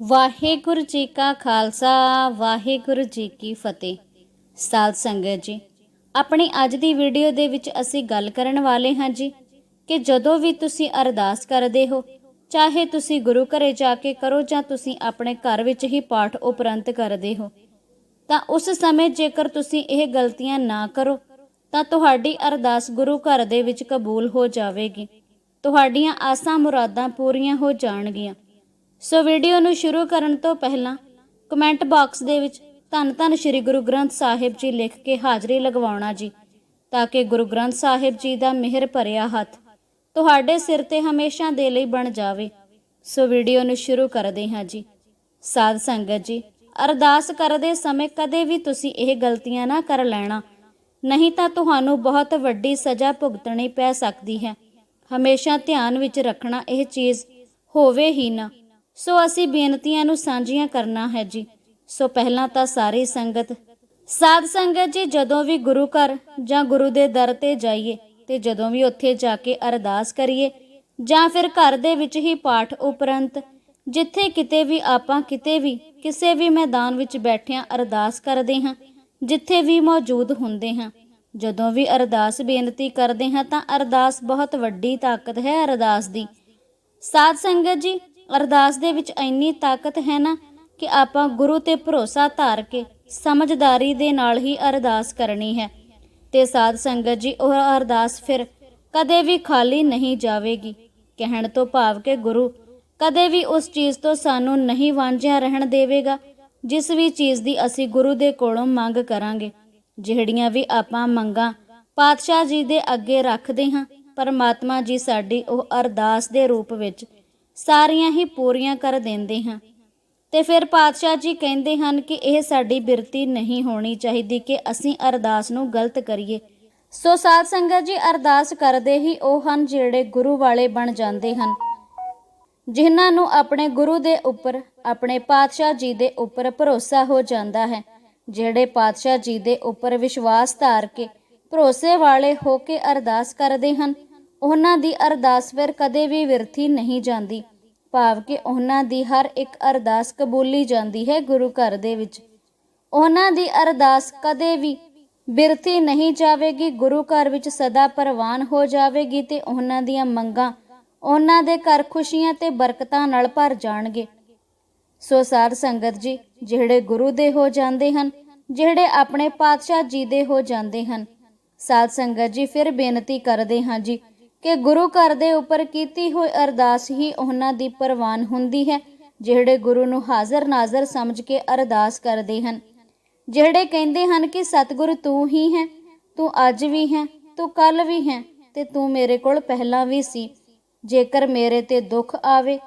ਵਾਹਿਗੁਰੂ ਜੀ ਕਾ ਖਾਲਸਾ, ਵਾਹਿਗੁਰੂ ਜੀ ਕੀ ਫਤਿਹ। ਸਾਧ ਸੰਗਤ ਜੀ, ਆਪਣੀ ਅੱਜ ਦੀ ਵੀਡੀਓ ਦੇ ਵਿੱਚ ਅਸੀਂ ਗੱਲ ਕਰਨ ਵਾਲੇ ਹਾਂ ਜੀ ਕਿ ਜਦੋਂ ਵੀ ਤੁਸੀਂ ਅਰਦਾਸ ਕਰਦੇ ਹੋ, ਚਾਹੇ ਤੁਸੀਂ ਗੁਰੂ ਘਰੇ ਜਾ ਕੇ ਕਰੋ ਜਾਂ ਤੁਸੀਂ ਆਪਣੇ ਘਰ ਵਿੱਚ ਹੀ ਪਾਠ ਉਪਰੰਤ ਕਰਦੇ ਹੋ, ਤਾਂ ਉਸ ਸਮੇਂ ਜੇਕਰ ਤੁਸੀਂ ਇਹ ਗਲਤੀਆਂ ਨਾ ਕਰੋ, ਤਾਂ ਤੁਹਾਡੀ ਅਰਦਾਸ ਗੁਰੂ ਘਰ ਦੇ ਵਿੱਚ ਕਬੂਲ ਹੋ ਜਾਵੇਗੀ। ਤੁਹਾਡੀਆਂ ਆਸਾਂ ਮੁਰਾਦਾਂ ਪੂਰੀਆਂ ਹੋ ਜਾਣਗੀਆਂ। ਸੋ ਵੀਡੀਓ ਨੂੰ ਸ਼ੁਰੂ ਕਰਨ ਤੋਂ ਪਹਿਲਾਂ ਕਮੈਂਟ ਬਾਕਸ ਦੇ ਵਿੱਚ ਧੰਨ ਧੰਨ ਸ੍ਰੀ ਗੁਰੂ ਗ੍ਰੰਥ ਸਾਹਿਬ ਜੀ ਲਿਖ ਕੇ ਹਾਜ਼ਰੀ ਲਗਵਾਉਣਾ ਜੀ, ਤਾਂ ਕਿ ਗੁਰੂ ਗ੍ਰੰਥ ਸਾਹਿਬ ਜੀ ਦਾ ਮਿਹਰ ਭਰਿਆ ਹੱਥ ਤੁਹਾਡੇ ਸਿਰ ਤੇ ਹਮੇਸ਼ਾ ਦੇ ਲਈ ਬਣ ਜਾਵੇ। ਸੋ ਵੀਡੀਓ ਨੂੰ ਸ਼ੁਰੂ ਕਰਦੇ ਹਾਂ ਜੀ। ਸਾਧ ਸੰਗਤ ਜੀ, ਅਰਦਾਸ ਕਰਦੇ ਸਮੇਂ ਕਦੇ ਵੀ ਤੁਸੀਂ ਇਹ ਗਲਤੀਆਂ ਨਾ ਕਰ ਲੈਣਾ। ਨਹੀਂ ਤਾਂ ਤੁਹਾਨੂੰ ਬਹੁਤ ਵੱਡੀ ਸਜ਼ਾ ਭੁਗਤਣੀ ਪੈ ਸਕਦੀ ਹੈ। ਹਮੇਸ਼ਾ ਧਿਆਨ ਵਿੱਚ ਰੱਖਣਾ ਇਹ ਚੀਜ਼ ਹੋਵੇ ਹੀ ਨਾ। ਸੋ ਅਸੀਂ ਬੇਨਤੀਆਂ ਨੂੰ ਸਾਂਝੀਆਂ ਕਰਨਾ ਹੈ ਜੀ। ਸੋ ਪਹਿਲਾਂ ਤਾਂ ਸਾਰੀ ਸੰਗਤ, ਸਾਧ ਸੰਗਤ ਜੀ, ਜਦੋਂ ਵੀ ਗੁਰੂ ਘਰ ਜਾਂ ਗੁਰੂ ਦੇ ਦਰ ਤੇ ਜਾਈਏ ਤੇ ਜਦੋਂ ਵੀ ਉੱਥੇ ਜਾ ਕੇ ਅਰਦਾਸ ਕਰੀਏ ਜਾਂ ਫਿਰ ਘਰ ਦੇ ਵਿੱਚ ਹੀ ਪਾਠ ਉਪਰੰਤ ਜਿੱਥੇ ਕਿਤੇ ਵੀ ਆਪਾਂ ਕਿਤੇ ਵੀ, ਕਿਸੇ ਵੀ ਮੈਦਾਨ ਵਿੱਚ ਬੈਠਿਆਂ ਅਰਦਾਸ ਕਰਦੇ ਹਾਂ, ਜਿੱਥੇ ਵੀ ਮੌਜੂਦ ਹੁੰਦੇ ਹਾਂ, ਜਦੋਂ ਵੀ ਅਰਦਾਸ ਬੇਨਤੀ ਕਰਦੇ ਹਾਂ ਤਾਂ ਅਰਦਾਸ ਬਹੁਤ ਵੱਡੀ ਤਾਕਤ ਹੈ ਅਰਦਾਸ ਦੀ। ਸਾਧ ਸੰਗਤ ਜੀ ਅਰਦਾਸ ਦੇ ਵਿੱਚ ਇੰਨੀ ਤਾਕਤ ਹੈ ਨਾ ਕਿ ਆਪਾਂ ਗੁਰੂ ਤੇ ਭਰੋਸਾ ਧਾਰ ਕੇ ਸਮਝਦਾਰੀ ਦੇ ਨਾਲ ਹੀ ਅਰਦਾਸ ਕਰਨੀ ਹੈ। ਤੇ ਸਾਧ ਸੰਗਤ ਜੀ, ਉਹ ਅਰਦਾਸ ਫਿਰ ਕਦੇ ਵੀ ਖਾਲੀ ਨਹੀਂ ਜਾਵੇਗੀ। ਕਹਿਣ ਤੋਂ ਭਾਵ ਕਿ ਗੁਰੂ ਕਦੇ ਵੀ ਉਸ ਚੀਜ਼ ਤੋਂ ਸਾਨੂੰ ਨਹੀਂ ਵਾਂਝਿਆ ਰਹਿਣ ਦੇਵੇਗਾ, ਜਿਸ ਵੀ ਚੀਜ਼ ਦੀ ਅਸੀਂ ਗੁਰੂ ਦੇ ਕੋਲੋਂ ਮੰਗ ਕਰਾਂਗੇ। ਜਿਹੜੀਆਂ ਵੀ ਆਪਾਂ ਮੰਗਾਂ ਪਾਤਸ਼ਾਹ ਜੀ ਦੇ ਅੱਗੇ ਰੱਖਦੇ ਹਾਂ, ਪਰਮਾਤਮਾ ਜੀ ਸਾਡੀ ਉਹ ਅਰਦਾਸ ਦੇ ਰੂਪ ਵਿੱਚ ਸਾਰੀਆਂ ਹੀ ਪੂਰੀਆਂ ਕਰ ਦਿੰਦੇ ਹਾਂ। ਤੇ ਫਿਰ ਪਾਤਸ਼ਾਹ ਜੀ ਕਹਿੰਦੇ ਹਨ ਕਿ ਇਹ ਸਾਡੀ ਬਿਰਤੀ ਨਹੀਂ ਹੋਣੀ ਚਾਹੀਦੀ ਕਿ ਅਸੀਂ ਅਰਦਾਸ ਨੂੰ ਗਲਤ ਕਰੀਏ। ਸੋ ਸਾਧ ਸੰਗਤ ਜੀ ਅਰਦਾਸ ਕਰਦੇ ਹੀ ਉਹ ਹਨ ਜਿਹੜੇ ਗੁਰੂ ਵਾਲੇ ਬਣ ਜਾਂਦੇ ਹਨ। ਜਿਨ੍ਹਾਂ ਨੂੰ ਆਪਣੇ ਗੁਰੂ ਦੇ ਉੱਪਰ, ਆਪਣੇ ਪਾਤਸ਼ਾਹ ਜੀ ਦੇ ਉੱਪਰ ਭਰੋਸਾ ਹੋ ਜਾਂਦਾ ਹੈ, ਜਿਹੜੇ ਪਾਤਸ਼ਾਹ ਜੀ ਦੇ ਉੱਪਰ ਵਿਸ਼ਵਾਸ ਧਾਰ ਕੇ ਭਰੋਸੇ ਵਾਲੇ ਹੋ ਕੇ ਅਰਦਾਸ ਕਰਦੇ ਹਨ, ਉਹਨਾਂ ਦੀ ਅਰਦਾਸ ਫਿਰ ਕਦੇ ਵੀ ਵਿਰਥੀ ਨਹੀਂ ਜਾਂਦੀ। ਭਾਵ ਕਿ ਉਹਨਾਂ ਦੀ ਹਰ ਇੱਕ ਅਰਦਾਸ ਕਬੂਲੀ ਜਾਂਦੀ ਹੈ ਗੁਰੂ ਘਰ ਦੇ ਵਿੱਚ। ਉਹਨਾਂ ਦੀ ਅਰਦਾਸ ਕਦੇ ਵੀ ਬਿਰਥੀ ਨਹੀਂ ਜਾਵੇਗੀ, ਗੁਰੂ ਘਰ ਵਿੱਚ ਸਦਾ ਪ੍ਰਵਾਨ ਹੋ ਜਾਵੇਗੀ ਤੇ ਉਹਨਾਂ ਦੀਆਂ ਮੰਗਾਂ ਉਹਨਾਂ ਦੇ ਘਰ ਖੁਸ਼ੀਆਂ ਤੇ ਬਰਕਤਾਂ ਨਾਲ ਭਰ ਜਾਣਗੇ। ਸੋ ਸਾਧ ਸੰਗਤ ਜੀ, ਜਿਹੜੇ ਗੁਰੂ ਦੇ ਹੋ ਜਾਂਦੇ ਹਨ, ਜਿਹੜੇ ਆਪਣੇ ਪਾਤਸ਼ਾਹ ਜੀ ਦੇ ਹੋ ਜਾਂਦੇ ਹਨ, ਸਾਧ ਸੰਗਤ ਜੀ, ਫਿਰ ਬੇਨਤੀ ਕਰਦੇ ਹਾਂ ਜੀ ਕਿ ਗੁਰੂ ਘਰ ਦੇ ਉੱਪਰ ਕੀਤੀ ਹੋਈ ਅਰਦਾਸ ਹੀ ਉਹਨਾਂ ਦੀ ਪ੍ਰਵਾਨ ਹੁੰਦੀ ਹੈ, ਜਿਹੜੇ ਗੁਰੂ ਨੂੰ ਹਾਜ਼ਰ ਨਾਜ਼ਰ ਸਮਝ ਕੇ ਅਰਦਾਸ ਕਰਦੇ ਹਨ। ਜਿਹੜੇ ਕਹਿੰਦੇ ਹਨ ਕਿ ਸਤਿਗੁਰ ਤੂੰ ਹੀ ਹੈ, ਤੂੰ ਅੱਜ ਵੀ ਹੈ, ਤੂੰ ਕੱਲ ਵੀ ਹੈ ਤੇ ਤੂੰ ਮੇਰੇ ਕੋਲ ਪਹਿਲਾਂ ਵੀ ਸੀ। ਜੇਕਰ ਮੇਰੇ ਤੇ ਦੁੱਖ ਆਵੇ,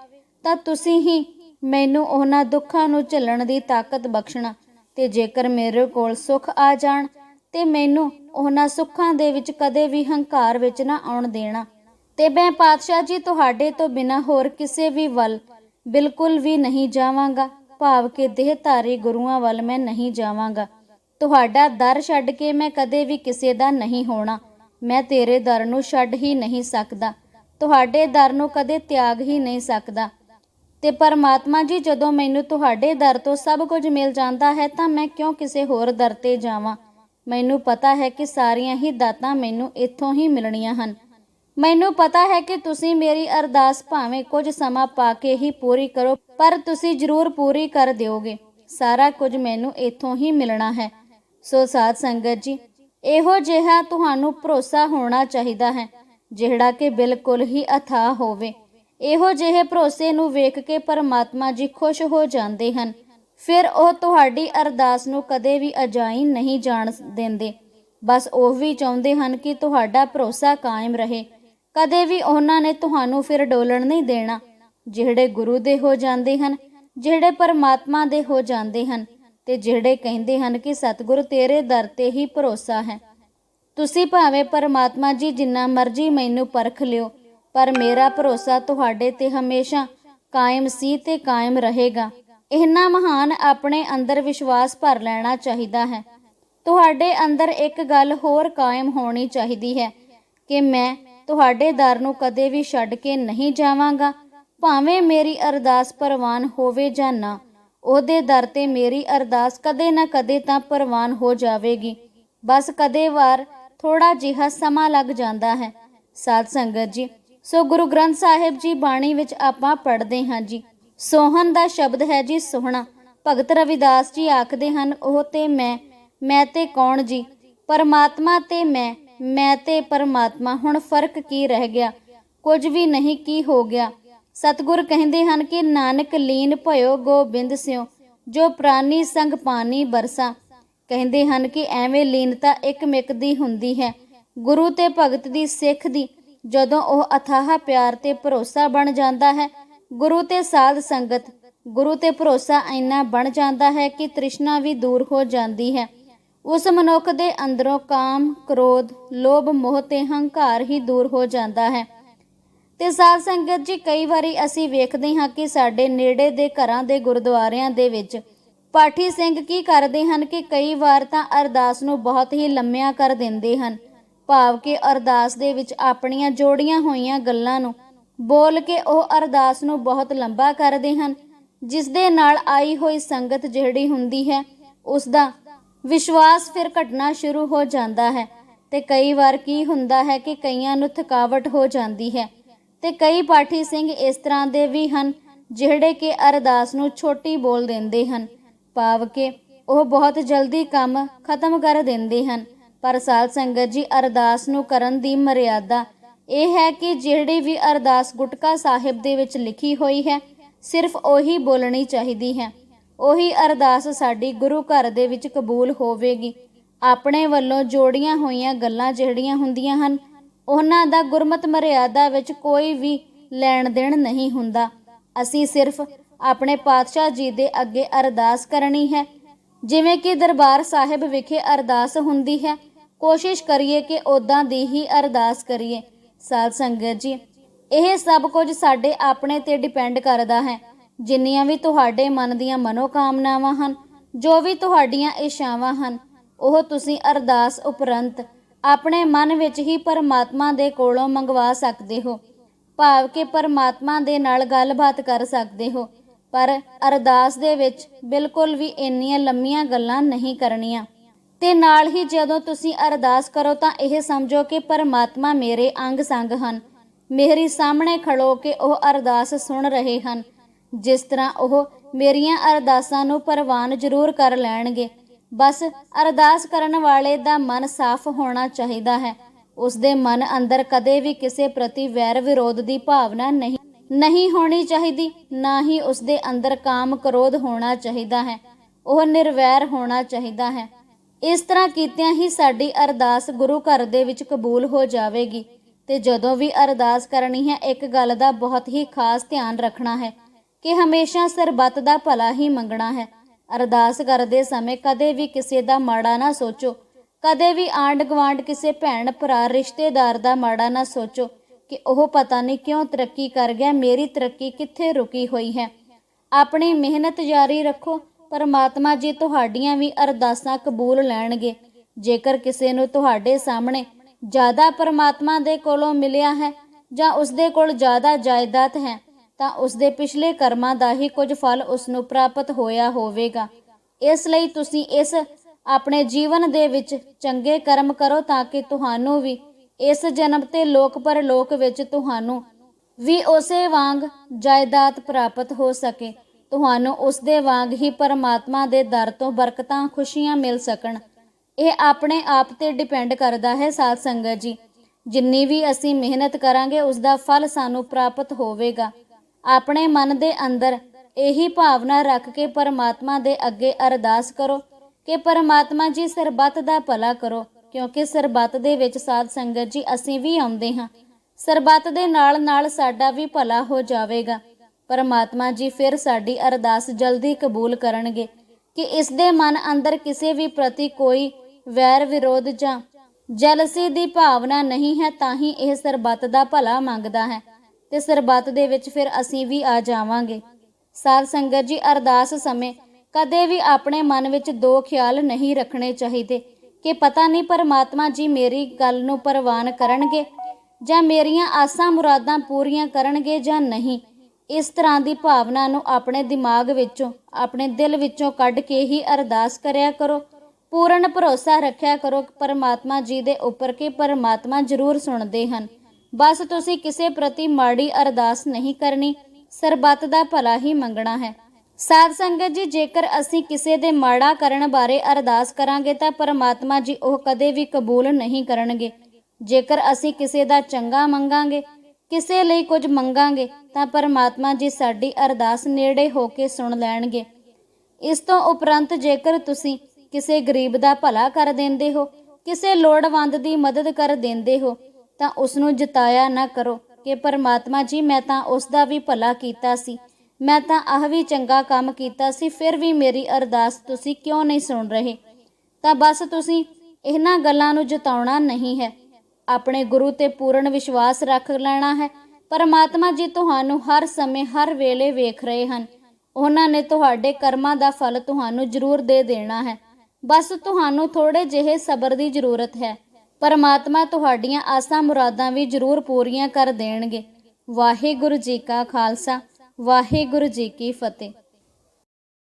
ਤਾਂ ਤੁਸੀਂ ਹੀ ਮੈਨੂੰ ਉਹਨਾਂ ਦੁੱਖਾਂ ਨੂੰ ਝੱਲਣ ਦੀ ਤਾਕਤ ਬਖਸ਼ਣਾ ਤੇ ਜੇਕਰ ਮੇਰੇ ਕੋਲ ਸੁੱਖ ਆ ਜਾਣ ਤੇ ਮੈਨੂੰ ਉਹਨਾਂ ਸੁੱਖਾਂ ਦੇ ਵਿੱਚ ਕਦੇ ਵੀ ਹੰਕਾਰ ਵਿੱਚ ਨਾ ਆਉਣ ਦੇਣਾ। ਤੇ ਮੈਂ ਪਾਤਸ਼ਾਹ ਜੀ ਤੁਹਾਡੇ ਤੋਂ ਬਿਨਾ ਹੋਰ ਕਿਸੇ ਵੀ ਵੱਲ ਬਿਲਕੁਲ ਵੀ ਨਹੀਂ ਜਾਵਾਂਗਾ। ਭਾਵ ਕਿ ਦੇਹਧਾਰੀ ਗੁਰੂਆਂ ਵੱਲ ਮੈਂ ਨਹੀਂ ਜਾਵਾਂਗਾ। ਤੁਹਾਡਾ ਦਰ ਛੱਡ ਕੇ ਮੈਂ ਕਦੇ ਵੀ ਕਿਸੇ ਦਾ ਨਹੀਂ ਹੋਣਾ। ਮੈਂ ਤੇਰੇ ਦਰ ਨੂੰ ਛੱਡ ਹੀ ਨਹੀਂ ਸਕਦਾ। ਤੁਹਾਡੇ ਦਰ ਨੂੰ ਕਦੇ ਤਿਆਗ ਹੀ ਨਹੀਂ ਸਕਦਾ। ਤੇ ਪਰਮਾਤਮਾ ਜੀ, ਜਦੋਂ ਮੈਨੂੰ ਤੁਹਾਡੇ ਦਰ ਤੋਂ ਸਭ ਕੁਝ ਮਿਲ ਜਾਂਦਾ ਹੈ, ਤਾਂ ਮੈਂ ਕਿਉਂ ਕਿਸੇ ਹੋਰ ਦਰ ਤੇ ਜਾਵਾਂ? ਮੈਨੂੰ ਪਤਾ ਹੈ ਕਿ ਸਾਰੀਆਂ ਹੀ ਦਾਤਾਂ ਮੈਨੂੰ ਇੱਥੋਂ ਹੀ ਮਿਲਣੀਆਂ ਹਨ। ਮੈਨੂੰ ਪਤਾ ਹੈ ਕਿ ਤੁਸੀਂ ਮੇਰੀ ਅਰਦਾਸ ਭਾਵੇਂ ਕੁਝ ਸਮਾਂ ਪਾ ਕੇ ਹੀ ਪੂਰੀ ਕਰੋ, ਪਰ ਤੁਸੀਂ ਜ਼ਰੂਰ ਪੂਰੀ ਕਰ ਦਿਓਗੇ। ਸਾਰਾ ਕੁਝ ਮੈਨੂੰ ਇੱਥੋਂ ਹੀ ਮਿਲਣਾ ਹੈ। ਸੋ ਸਾਧ ਸੰਗਤ ਜੀ, ਇਹੋ ਜਿਹਾ ਤੁਹਾਨੂੰ ਭਰੋਸਾ ਹੋਣਾ ਚਾਹੀਦਾ ਹੈ, ਜਿਹੜਾ ਕਿ ਬਿਲਕੁਲ ਹੀ ਅਥਾਹ ਹੋਵੇ। ਇਹੋ ਜਿਹੇ ਭਰੋਸੇ ਨੂੰ ਵੇਖ ਕੇ ਪਰਮਾਤਮਾ ਜੀ ਖੁਸ਼ ਹੋ ਜਾਂਦੇ ਹਨ। ਫਿਰ ਉਹ ਤੁਹਾਡੀ ਅਰਦਾਸ ਨੂੰ ਕਦੇ ਵੀ ਅਜਾਈ ਨਹੀਂ ਜਾਣ ਦਿੰਦੇ। ਬਸ ਉਹ ਵੀ ਚਾਹੁੰਦੇ ਹਨ ਕਿ ਤੁਹਾਡਾ ਭਰੋਸਾ ਕਾਇਮ ਰਹੇ। ਕਦੇ ਵੀ ਉਹਨਾਂ ਨੇ ਤੁਹਾਨੂੰ ਫਿਰ ਡੋਲਣ ਨਹੀਂ ਦੇਣਾ। ਜਿਹੜੇ ਗੁਰੂ ਦੇ ਹੋ ਜਾਂਦੇ ਹਨ, ਜਿਹੜੇ ਪਰਮਾਤਮਾ ਦੇ ਹੋ ਜਾਂਦੇ ਹਨ, ਤੇ ਜਿਹੜੇ ਕਹਿੰਦੇ ਹਨ ਕਿ ਸਤਿਗੁਰੂ ਤੇਰੇ ਦਰ ਤੇ ਹੀ ਭਰੋਸਾ ਹੈ। ਤੁਸੀਂ ਭਾਵੇਂ ਪਰਮਾਤਮਾ ਜੀ ਜਿੰਨਾ ਮਰਜ਼ੀ ਮੈਨੂੰ ਪਰਖ ਲਿਓ, ਪਰ ਮੇਰਾ ਭਰੋਸਾ ਤੁਹਾਡੇ ਤੇ ਹਮੇਸ਼ਾ ਕਾਇਮ ਸੀ ਤੇ ਕਾਇਮ ਰਹੇਗਾ। ਇਹਨਾਂ ਮਹਾਨ ਆਪਣੇ ਅੰਦਰ ਵਿਸ਼ਵਾਸ ਭਰ ਲੈਣਾ ਚਾਹੀਦਾ ਹੈ। ਤੁਹਾਡੇ ਅੰਦਰ ਇੱਕ ਗੱਲ ਹੋਰ ਕਾਇਮ ਹੋਣੀ ਚਾਹੀਦੀ ਹੈ ਕਿ ਮੈਂ ਤੁਹਾਡੇ ਦਰ ਨੂੰ ਕਦੇ ਵੀ ਛੱਡ ਕੇ ਨਹੀਂ ਜਾਵਾਂਗਾ, ਭਾਵੇਂ ਮੇਰੀ ਅਰਦਾਸ ਪ੍ਰਵਾਨ ਹੋਵੇ ਜਾਂ ਨਾ। ਉਹਦੇ ਦਰ ਤੇ ਮੇਰੀ ਅਰਦਾਸ ਕਦੇ ਨਾ ਕਦੇ ਤਾਂ ਪ੍ਰਵਾਨ ਹੋ ਜਾਵੇਗੀ। ਬਸ ਕਦੇ ਵਾਰ ਥੋੜਾ ਜਿਹਾ ਸਮਾਂ ਲੱਗ ਜਾਂਦਾ ਹੈ। ਸਾਧ ਸੰਗਤ ਜੀ, ਸੋ ਗੁਰੂ ਗ੍ਰੰਥ ਸਾਹਿਬ ਜੀ ਬਾਣੀ ਵਿੱਚ ਆਪਾਂ ਪੜ੍ਹਦੇ ਹਾਂ ਜੀ। ਸੋਹਣ ਦਾ ਸ਼ਬਦ ਹੈ ਜੀ ਸੋਹਣਾ। ਭਗਤ ਰਵਿਦਾਸ ਜੀ ਆਖਦੇ ਹਨ, ਉਹ ਤੇ ਮੈਂ ਮੈਂ ਤੇ ਕੌਣ ਜੀ? ਪਰਮਾਤਮਾ ਤੇ ਮੈਂ ਮੈਂ ਤੇ ਪਰਮਾਤਮਾ। ਹੁਣ ਫ਼ਰਕ ਕੀ ਰਹਿ ਗਿਆ? ਕੁਝ ਵੀ ਨਹੀਂ, ਕੀ ਹੋ ਗਿਆ? ਸਤਿਗੁਰ ਕਹਿੰਦੇ ਹਨ ਕਿ ਨਾਨਕ ਲੀਨ ਭਇਓ ਗੋਬਿੰਦ ਸਿਓ, ਜੋ ਪ੍ਰਾਨੀ ਸੰਗ ਪਾਣੀ ਬਰਸਾ। ਕਹਿੰਦੇ ਹਨ ਕਿ ਐਵੇਂ ਲੀਨਤਾ ਇੱਕਮਿਕ ਦੀ ਹੁੰਦੀ ਹੈ। ਗੁਰੂ ਤੇ ਭਗਤ ਦੀ ਸਿੱਖ ਦੀ ਜਦੋਂ ਉਹ ਅਥਾਹ ਪਿਆਰ ਤੇ ਭਰੋਸਾ ਬਣ ਜਾਂਦਾ ਹੈ ਗੁਰੂ ਤੇ ਸਾਧ ਸੰਗਤ ਗੁਰੂ ਤੇ ਭਰੋਸਾ ਇੰਨਾ ਬਣ ਜਾਂਦਾ ਹੈ ਕਿ ਤ੍ਰਿਸ਼ਨਾ ਵੀ ਦੂਰ ਹੋ ਜਾਂਦੀ ਹੈ। ਉਸ ਮਨੁੱਖ ਦੇ ਅੰਦਰੋਂ ਕਾਮ, ਕ੍ਰੋਧ, ਲੋਭ, ਮੋਹ ਤੇ ਹੰਕਾਰ ਹੀ ਦੂਰ ਹੋ ਜਾਂਦਾ ਹੈ। ਤੇ ਸਾਧ ਸੰਗਤ ਜੀ ਕਈ ਵਾਰੀ ਅਸੀਂ ਵੇਖਦੇ ਹਾਂ ਕਿ ਸਾਡੇ ਨੇੜੇ ਦੇ ਘਰਾਂ ਦੇ ਗੁਰਦੁਆਰਿਆਂ ਦੇ ਵਿੱਚ ਪਾਠੀ ਸਿੰਘ ਕੀ ਕਰਦੇ ਹਨ ਕਿ ਕਈ ਵਾਰ ਤਾਂ ਅਰਦਾਸ ਨੂੰ ਬਹੁਤ ਹੀ ਲੰਮਿਆਂ ਕਰ ਦਿੰਦੇ ਹਨ। ਭਾਵ ਕਿ ਅਰਦਾਸ ਦੇ ਵਿੱਚ ਆਪਣੀਆਂ ਜੋੜੀਆਂ ਹੋਈਆਂ ਗੱਲਾਂ ਨੂੰ ਬੋਲ ਕੇ ਉਹ ਅਰਦਾਸ ਨੂੰ ਬਹੁਤ ਲੰਬਾ ਕਰਦੇ ਹਨ। ਜਿਸ ਦੇ ਨਾਲ ਆਈ ਹੋਈ ਸੰਗਤ ਜਿਹੜੀ ਹੁੰਦੀ ਹੈ, ਉਸ ਦਾ ਵਿਸ਼ਵਾਸ ਫਿਰ ਘਟਣਾ ਸ਼ੁਰੂ ਹੋ ਜਾਂਦਾ ਹੈ ਤੇ ਕਈ ਵਾਰ ਕੀ ਹੁੰਦਾ ਹੈ ਕਿ ਕਈਆਂ ਨੂੰ ਥਕਾਵਟ ਹੋ ਜਾਂਦੀ ਹੈ ਤੇ ਕਈ ਪਾਠੀ ਸਿੰਘ ਇਸ ਤਰ੍ਹਾਂ ਦੇ ਵੀ ਹਨ, ਜਿਹੜੇ ਕਿ ਅਰਦਾਸ ਨੂੰ ਛੋਟੀ ਬੋਲ ਦਿੰਦੇ ਹਨ। ਭਾਵ ਕਿ ਉਹ ਬਹੁਤ ਜਲਦੀ ਕੰਮ ਖਤਮ ਕਰ ਦਿੰਦੇ ਹਨ। ਪਰ ਸਾਲ ਸੰਗਤ ਜੀ ਅਰਦਾਸ ਨੂੰ ਕਰਨ ਦੀ ਮਰਿਆਦਾ ਇਹ ਹੈ ਕਿ ਜਿਹੜੀ ਵੀ ਅਰਦਾਸ ਗੁਟਕਾ ਸਾਹਿਬ ਦੇ ਵਿੱਚ ਲਿਖੀ ਹੋਈ ਹੈ, ਸਿਰਫ ਉਹੀ ਬੋਲਣੀ ਚਾਹੀਦੀ ਹੈ। ਉਹੀ ਅਰਦਾਸ ਸਾਡੀ ਗੁਰੂ ਘਰ ਦੇ ਵਿੱਚ ਕਬੂਲ ਹੋਵੇਗੀ। ਆਪਣੇ ਵੱਲੋਂ ਜੋੜੀਆਂ ਹੋਈਆਂ ਗੱਲਾਂ ਜਿਹੜੀਆਂ ਹੁੰਦੀਆਂ ਹਨ, ਉਹਨਾਂ ਦਾ ਗੁਰਮਤ ਮਰਿਆਦਾ ਵਿੱਚ ਕੋਈ ਵੀ ਲੈਣ ਦੇਣ ਨਹੀਂ ਹੁੰਦਾ। ਅਸੀਂ ਸਿਰਫ ਆਪਣੇ ਪਾਤਸ਼ਾਹ ਜੀ ਦੇ ਅੱਗੇ ਅਰਦਾਸ ਕਰਨੀ ਹੈ। ਜਿਵੇਂ ਕਿ ਦਰਬਾਰ ਸਾਹਿਬ ਵਿਖੇ ਅਰਦਾਸ ਹੁੰਦੀ ਹੈ, ਕੋਸ਼ਿਸ਼ ਕਰੀਏ ਕਿ ਉਦਾਂ ਦੀ ਹੀ ਅਰਦਾਸ ਕਰੀਏ। ਸਾਧ ਸੰਗਤ ਜੀ, ਇਹ ਸਭ ਕੁਝ ਸਾਡੇ ਆਪਣੇ ਤੇ ਡਿਪੈਂਡ ਕਰਦਾ ਹੈ। ਜਿੰਨੀਆਂ ਵੀ ਤੁਹਾਡੇ ਮਨ ਦੀਆਂ ਮਨੋਕਾਮਨਾਵਾਂ ਹਨ, ਜੋ ਵੀ ਤੁਹਾਡੀਆਂ ਇਸ਼ਾਵਾਂ ਹਨ, ਉਹ ਤੁਸੀਂ ਅਰਦਾਸ ਉਪਰੰਤ ਆਪਣੇ ਮਨ ਵਿੱਚ ਹੀ ਪਰਮਾਤਮਾ ਦੇ ਕੋਲੋਂ ਮੰਗਵਾ ਸਕਦੇ ਹੋ। ਭਾਵ ਕਿ ਪਰਮਾਤਮਾ ਦੇ ਨਾਲ ਗੱਲਬਾਤ ਕਰ ਸਕਦੇ ਹੋ। ਪਰ ਅਰਦਾਸ ਦੇ ਵਿੱਚ ਬਿਲਕੁਲ ਵੀ ਇੰਨੀਆਂ ਲੰਮੀਆਂ ਗੱਲਾਂ ਨਹੀਂ ਕਰਨੀਆਂ। ਤੇ ਨਾਲ ਹੀ ਜਦੋਂ ਤੁਸੀਂ ਅਰਦਾਸ ਕਰੋ ਤਾਂ ਇਹ ਸਮਝੋ ਕਿ ਪਰਮਾਤਮਾ ਮੇਰੇ ਅੰਗ ਸੰਗ ਹਨ। ਮੇਰੀ ਸਾਹਮਣੇ ਖੜੋ ਕੇ ਉਹ ਅਰਦਾਸ ਸੁਣ ਰਹੇ ਹਨ। ਜਿਸ ਤਰ੍ਹਾਂ ਉਹ ਮੇਰੀਆਂ ਅਰਦਾਸਾਂ ਨੂੰ ਪ੍ਰਵਾਨ ਜ਼ਰੂਰ ਕਰ ਲੈਣਗੇ। ਬਸ ਅਰਦਾਸ ਕਰਨ ਵਾਲੇ ਦਾ ਮਨ ਸਾਫ਼ ਹੋਣਾ ਚਾਹੀਦਾ ਹੈ। ਉਸ ਦੇ ਮਨ ਅੰਦਰ ਕਦੇ ਵੀ ਕਿਸੇ ਪ੍ਰਤੀ ਵੈਰ ਵਿਰੋਧ ਦੀ ਭਾਵਨਾ ਨਹੀਂ ਨਹੀਂ ਹੋਣੀ ਚਾਹੀਦੀ, ਨਾ ਹੀ ਉਸ ਦੇ ਅੰਦਰ ਕਾਮ ਕ੍ਰੋਧ ਹੋਣਾ ਚਾਹੀਦਾ ਹੈ। ਉਹ ਨਿਰਵੈਰ ਹੋਣਾ ਚਾਹੀਦਾ ਹੈ। ਇਸ ਤਰ੍ਹਾਂ ਕੀਤਿਆਂ ਹੀ ਸਾਡੀ ਅਰਦਾਸ ਗੁਰੂ ਘਰ ਦੇ ਵਿੱਚ ਕਬੂਲ ਹੋ ਜਾਵੇਗੀ। ਤੇ ਜਦੋਂ ਵੀ ਅਰਦਾਸ ਕਰਨੀ ਹੈ, ਇੱਕ ਗੱਲ ਦਾ ਬਹੁਤ ਹੀ ਖਾਸ ਧਿਆਨ ਰੱਖਣਾ ਹੈ ਕਿ ਹਮੇਸ਼ਾ ਸਰਬੱਤ ਦਾ ਭਲਾ ਹੀ ਮੰਗਣਾ ਹੈ। ਅਰਦਾਸ ਕਰਦੇ ਸਮੇਂ ਕਦੇ ਵੀ ਕਿਸੇ ਦਾ ਮਾੜਾ ਨਾ ਸੋਚੋ। ਕਦੇ ਵੀ ਆਂਡ ਗਵਾਂਡ ਕਿਸੇ ਭੈਣ ਭਰਾ ਰਿਸ਼ਤੇਦਾਰ ਦਾ ਮਾੜਾ ਨਾ ਸੋਚੋ ਕਿ ਉਹ ਪਤਾ ਨਹੀਂ ਕਿਉਂ ਤਰੱਕੀ ਕਰ ਗਿਆ, ਮੇਰੀ ਤਰੱਕੀ ਕਿੱਥੇ ਰੁਕੀ ਹੋਈ ਹੈ। ਆਪਣੀ ਮਿਹਨਤ ਜਾਰੀ ਰੱਖੋ ਪਰਮਾਤਮਾ ਜੀ ਤੁਹਾਡੀਆਂ ਵੀ ਅਰਦਾਸਾਂ ਕਬੂਲ ਲੈਣਗੇ। ਜੇਕਰ ਕਿਸੇ ਨੂੰ ਤੁਹਾਡੇ ਸਾਹਮਣੇ ਜ਼ਿਆਦਾ ਪਰਮਾਤਮਾ ਦੇ ਕੋਲੋਂ ਮਿਲਿਆ ਹੈ ਜਾਂ ਉਸ ਦੇ ਕੋਲ ਜ਼ਿਆਦਾ ਜਾਇਦਾਦ ਹੈ, ਤਾਂ ਉਸ ਦੇ ਪਿਛਲੇ ਕਰਮਾਂ ਦਾ ਹੀ ਕੁਝ ਫਲ ਉਸ ਨੂੰ ਪ੍ਰਾਪਤ ਹੋਇਆ ਹੋਵੇਗਾ। ਇਸ ਲਈ ਤੁਸੀਂ ਇਸ ਆਪਣੇ ਜੀਵਨ ਦੇ ਵਿੱਚ ਚੰਗੇ ਕਰਮ ਕਰੋ ਤਾਂ ਕਿ ਤੁਹਾਨੂੰ ਵੀ ਇਸ ਜਨਮ ਤੇ ਲੋਕ ਪਰਲੋਕ ਵਿੱਚ ਤੁਹਾਨੂੰ ਵੀ ਉਸੇ ਵਾਂਗ ਜਾਇਦਾਦ ਪ੍ਰਾਪਤ ਹੋ ਸਕੇ। ਤੁਹਾਨੂੰ ਉਸ ਦੇ ਵਾਂਗ ਹੀ ਪਰਮਾਤਮਾ ਦੇ ਦਰ ਤੋਂ ਬਰਕਤਾਂ, ਖੁਸ਼ੀਆਂ ਮਿਲ ਸਕਣ। ਇਹ ਆਪਣੇ ਆਪ ਤੇ ਡਿਪੈਂਡ ਕਰਦਾ ਹੈ ਸਾਧ ਸੰਗਤ ਜੀ। ਜਿੰਨੀ ਵੀ ਅਸੀਂ ਮਿਹਨਤ ਕਰਾਂਗੇ ਉਸ ਦਾ ਫਲ ਸਾਨੂੰ ਪ੍ਰਾਪਤ ਹੋਵੇਗਾ। ਆਪਣੇ ਮਨ ਦੇ ਅੰਦਰ ਇਹੀ ਭਾਵਨਾ ਰੱਖ ਕੇ ਪਰਮਾਤਮਾ ਦੇ ਅੱਗੇ ਅਰਦਾਸ ਕਰੋ ਕਿ ਪਰਮਾਤਮਾ ਜੀ ਸਰਬੱਤ ਦਾ ਭਲਾ ਕਰੋ, ਕਿਉਂਕਿ ਸਰਬੱਤ ਦੇ ਵਿੱਚ ਸਾਧ ਸੰਗਤ ਜੀ ਅਸੀਂ ਵੀ ਆਉਂਦੇ ਹਾਂ। ਸਰਬੱਤ ਦੇ ਨਾਲ ਨਾਲ ਸਾਡਾ ਵੀ ਭਲਾ ਹੋ ਜਾਵੇਗਾ। ਪਰਮਾਤਮਾ ਜੀ ਫਿਰ ਸਾਡੀ ਅਰਦਾਸ ਜਲਦੀ ਕਬੂਲ ਕਰਨਗੇ ਕਿ ਇਸ ਦੇ ਮਨ ਅੰਦਰ ਕਿਸੇ ਵੀ ਪ੍ਰਤੀ ਕੋਈ ਵੈਰ ਵਿਰੋਧ ਜਾਂ ਜਲਸੀ ਦੀ ਭਾਵਨਾ ਨਹੀਂ ਹੈ, ਤਾਂ ਹੀ ਇਹ ਸਰਬੱਤ ਦਾ ਭਲਾ ਮੰਗਦਾ ਹੈ ਤੇ ਸਰਬੱਤ ਦੇ ਵਿੱਚ ਫਿਰ ਅਸੀਂ ਵੀ ਆ ਜਾਵਾਂਗੇ। ਸਾਧ ਸੰਗਤ ਜੀ, ਅਰਦਾਸ ਸਮੇਂ ਕਦੇ ਵੀ ਆਪਣੇ ਮਨ ਵਿੱਚ ਦੋ ਖਿਆਲ ਨਹੀਂ ਰੱਖਣੇ ਚਾਹੀਦੇ ਕਿ ਪਤਾ ਨਹੀਂ ਪਰਮਾਤਮਾ ਜੀ ਮੇਰੀ ਗੱਲ ਨੂੰ ਪ੍ਰਵਾਨ ਕਰਨਗੇ ਜਾਂ ਮੇਰੀਆਂ ਆਸਾਂ ਮੁਰਾਦਾਂ ਪੂਰੀਆਂ ਕਰਨਗੇ ਜਾਂ ਨਹੀਂ। ਇਸ ਤਰ੍ਹਾਂ ਦੀ ਭਾਵਨਾ ਨੂੰ ਆਪਣੇ ਦਿਮਾਗ ਵਿੱਚੋਂ, ਆਪਣੇ ਦਿਲ ਵਿੱਚੋਂ ਕੱਢ ਕੇ ਹੀ ਅਰਦਾਸ ਕਰਿਆ ਕਰੋ। ਪੂਰਨ ਭਰੋਸਾ ਰੱਖਿਆ ਕਰੋ ਪਰਮਾਤਮਾ ਜੀ ਦੇ ਉੱਪਰ ਕਿ ਪਰਮਾਤਮਾ ਜ਼ਰੂਰ ਸੁਣਦੇ ਹਨ। ਬਸ ਤੁਸੀਂ ਕਿਸੇ ਪ੍ਰਤੀ ਮਾੜੀ ਅਰਦਾਸ ਨਹੀਂ ਕਰਨੀ, ਸਰਬੱਤ ਦਾ ਭਲਾ ਹੀ ਮੰਗਣਾ ਹੈ। ਸਾਧ ਸੰਗਤ ਜੀ, ਜੇਕਰ ਅਸੀਂ ਕਿਸੇ ਦੇ ਮਾੜਾ ਕਰਨ ਬਾਰੇ ਅਰਦਾਸ ਕਰਾਂਗੇ ਤਾਂ ਪਰਮਾਤਮਾ ਜੀ ਉਹ ਕਦੇ ਵੀ ਕਬੂਲ ਨਹੀਂ ਕਰਨਗੇ। ਜੇਕਰ ਅਸੀਂ ਕਿਸੇ ਦਾ ਚੰਗਾ ਮੰਗਾਂਗੇ ਕਿਸੇ ਲਈ ਕੁਝ ਮੰਗਾਂਗੇ ਤਾਂ ਪਰਮਾਤਮਾ ਜੀ ਸਾਡੀ ਅਰਦਾਸ ਨੇੜੇ ਹੋ ਕੇ ਸੁਣ ਲੈਣਗੇ। ਇਸ ਤੋਂ ਉਪਰੰਤ ਜੇਕਰ ਤੁਸੀਂ ਕਿਸੇ ਗਰੀਬ ਦਾ ਭਲਾ ਕਰ ਦਿੰਦੇ ਹੋ, ਕਿਸੇ ਲੋੜਵੰਦ ਦੀ ਮਦਦ ਕਰ ਦਿੰਦੇ ਹੋ, ਤਾਂ ਉਸ ਨੂੰ ਜਿਤਾਇਆ ਨਾ ਕਰੋ ਕਿ ਪਰਮਾਤਮਾ ਜੀ, ਮੈਂ ਤਾਂ ਉਸ ਦਾ ਵੀ ਭਲਾ ਕੀਤਾ ਸੀ। ਮੈਂ ਤਾਂ ਆਹ ਵੀ ਚੰਗਾ ਕੰਮ ਕੀਤਾ ਸੀ, ਫਿਰ ਵੀ ਮੇਰੀ ਅਰਦਾਸ ਤੁਸੀਂ ਕਿਉਂ ਨਹੀਂ ਸੁਣ ਰਹੇ? ਤਾਂ ਬਸ ਤੁਸੀਂ ਇਹਨਾਂ ਗੱਲਾਂ ਨੂੰ ਜਿਤਾਉਣਾ ਨਹੀਂ ਹੈ। ਆਪਣੇ ਗੁਰੂ ਤੇ ਪੂਰਨ ਵਿਸ਼ਵਾਸ ਰੱਖ ਲੈਣਾ ਹੈ। ਪਰਮਾਤਮਾ ਜੀ ਤੁਹਾਨੂੰ ਹਰ ਸਮੇਂ ਹਰ ਵੇਲੇ ਵੇਖ ਰਹੇ ਹਨ। ਉਹਨਾਂ ਨੇ ਤੁਹਾਡੇ ਕਰਮਾਂ ਦਾ ਫਲ ਤੁਹਾਨੂੰ ਜ਼ਰੂਰ ਦੇ ਦੇਣਾ ਹੈ। ਬਸ ਤੁਹਾਨੂੰ ਥੋੜੇ ਜਿਹੇ ਸਬਰ ਦੀ ਜ਼ਰੂਰਤ ਹੈ। ਪਰਮਾਤਮਾ ਤੁਹਾਡੀਆਂ ਆਸਾਂ ਮੁਰਾਦਾਂ ਵੀ ਜ਼ਰੂਰ ਪੂਰੀਆਂ ਕਰ ਦੇਣਗੇ। ਵਾਹਿਗੁਰੂ ਜੀ ਕਾ ਖਾਲਸਾ, ਵਾਹਿਗੁਰੂ ਜੀ ਕੀ ਫਤਿਹ।